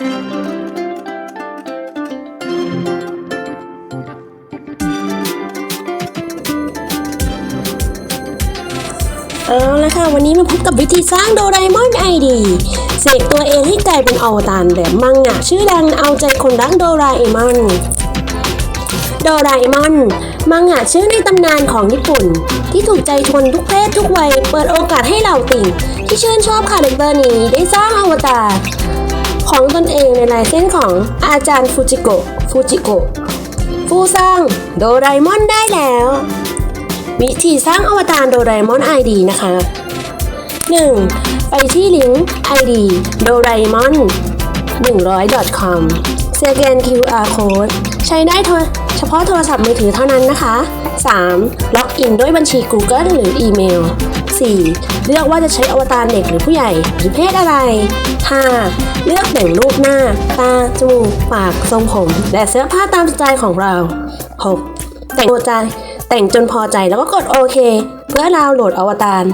เอาละค่ะ วันนี้มาพบกับวิธีสร้างโดราเอมอนไอดีเสกตัวเองให้กลายเป็นอวตารแบบมังงะชื่อดังเอาใจคนรักโดราเอมอน โดราเอมอน มังงะชื่อในตำนานของญี่ปุ่น ที่ถูกใจคนทุกเพศทุกวัย เปิดโอกาสให้เหล่าติ่ง ที่ชื่นชอบคาแรคเตอร์นี้ได้สร้างอวตาร ของตนเองในลายเส้นของอาจารย์ฟูจิโกะฟูจิโกะผู้สร้างโดราเอมอนได้แล้ว วิธีสร้างอวตารโดราเอมอดีนะคะ 1. ไปที่ลิงก์ ID โดราเอมอน100 com สแกน QR code ใช้ได้เฉพาะโทรศัพท์มือถือเท่านั้นนะคะ 3. ล็อกอินด้วยบัญชี Google หรืออีเมล 4. เลือกว่าจะใช้อวตารเด็กหรือผู้ใหญ่หรือเพศอะไร 5. เลือกแต่งรูปหน้า ตา จมูก ปาก ทรงผม และเสื้อผ้าตามสไตล์ของเรา 6. แต่งตัวใจ แต่งจนพอใจแล้วก็กดโอเค เพื่อดาวน์โหลดอวตาร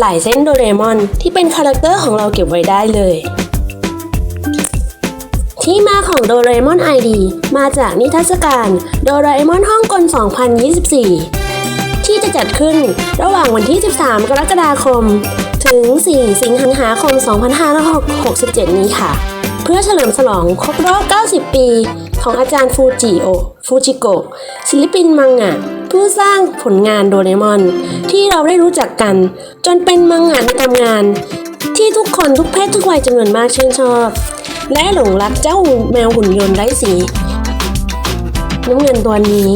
หลายเส้นโดเรมอนที่เป็นคาแรคเตอร์ของเราเก็บไว้ได้เลย ที่มาของโดเรมอน ID มาจากนิทรรศการโดราเอมอนฮ่องกง 2024 ที่จะจัดขึ้นระหว่างวันที่ 13 กรกฎาคม ถึง 4 สิงหาคม 2567 นี้ค่ะ เพื่อเฉลิมฉลองครบรอบ 90 ปี ของอาจารย์ฟูจิโอ ฟูจิโกะศิลปินมังงะผู้สร้างผลงานโดเรมอน ที่เราได้รู้จักกัน จนเป็นมังงะในตำนาน ที่ทุกคนทุกเพศทุกวัยจำนวนมากชื่นชอบ และหลงรักเจ้าแมวหุ่นยนต์ไร้สีน้ำเงินตัวนี้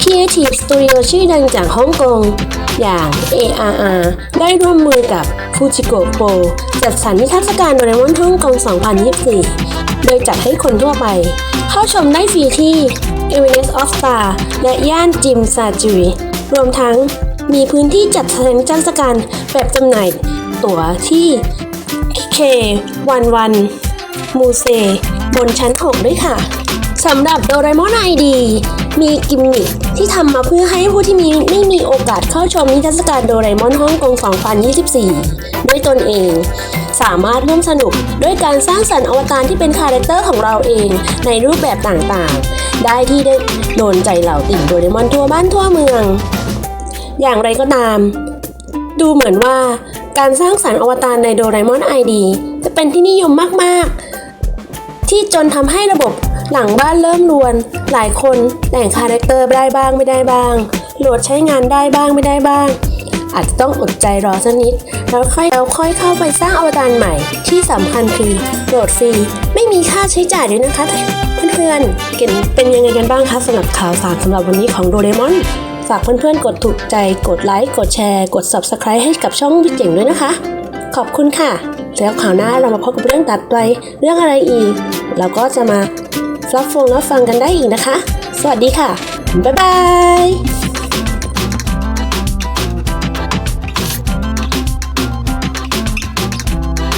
Creative Studio ชื่อดังจากฮ่องกง อย่าง ARR ได้ร่วมมือกับ Fujiko Pro จัดสรรนิทรรศการโดเรมอนฮ่องกง 2024 โดยจัดให้คนทั่วไป เข้าชมได้ฟรีที่ e v e r e s t of Star และย่านจิมซาจุยรวมทั้งมีพื้นที่จัดแสดงนิทรรศการแบบจำหน่ายตั๋วที่ เควันวันมูเซบนชั้น 6 ด้วยค่ะสำหรับโดราเอมอนไอดีมีกิมมิคที่ทำมาเพื่อให้ผู้ที่มีไม่มีโอกาสเข้าชมนิทรรศการโดราเอมอนฮ่องกง 2024 ด้วยตนเอง สามารถร่วมสนุกด้วยการสร้างสรรค์อวตารที่เป็นคาแรคเตอร์ของเราเองในรูปแบบต่างๆ ได้ที่ได้โดนใจเหล่าติ่งโดเรมอนทั่วบ้านทั่วเมือง อย่างไรก็ตาม ดูเหมือนว่า การสร้างสรรค์อวตารในโดเอมอน ID จะเป็นที่นิยมมาก ๆ ที่จนทำให้ระบบหลังบ้านเริ่มรวน หลายคนแต่งคาแรคเตอร์ได้บ้างไม่ได้บ้าง โหลดใช้งานได้บ้างไม่ได้บ้าง อาจจะต้องอดใจรอสักนิด แล้วค่อยแล้วค่อยเข้าไปสร้างอวตารใหม่ ที่สำคัญคือโหลดฟรีไม่มีค่าใช้จ่ายด้วยนะคะเพื่อนๆเก่งเป็นยังไงกันบ้างคะสำหรับข่าวสารสำหรับวันนี้ของโดเรมอน ฝากเพื่อนๆ กดถูกใจ กดไลค์ กดแชร์ กด Subscribe ให้กับช่องวิเจ๋งด้วยนะคะ ขอบคุณค่ะ แล้วข่าวหน้าเรามาพบกับเรื่องตัดไปเรื่องอะไรอีก เราก็จะมารับฟังรับฟังกันได้อีกนะคะ สวัสดีค่ะ บ๊ายบาย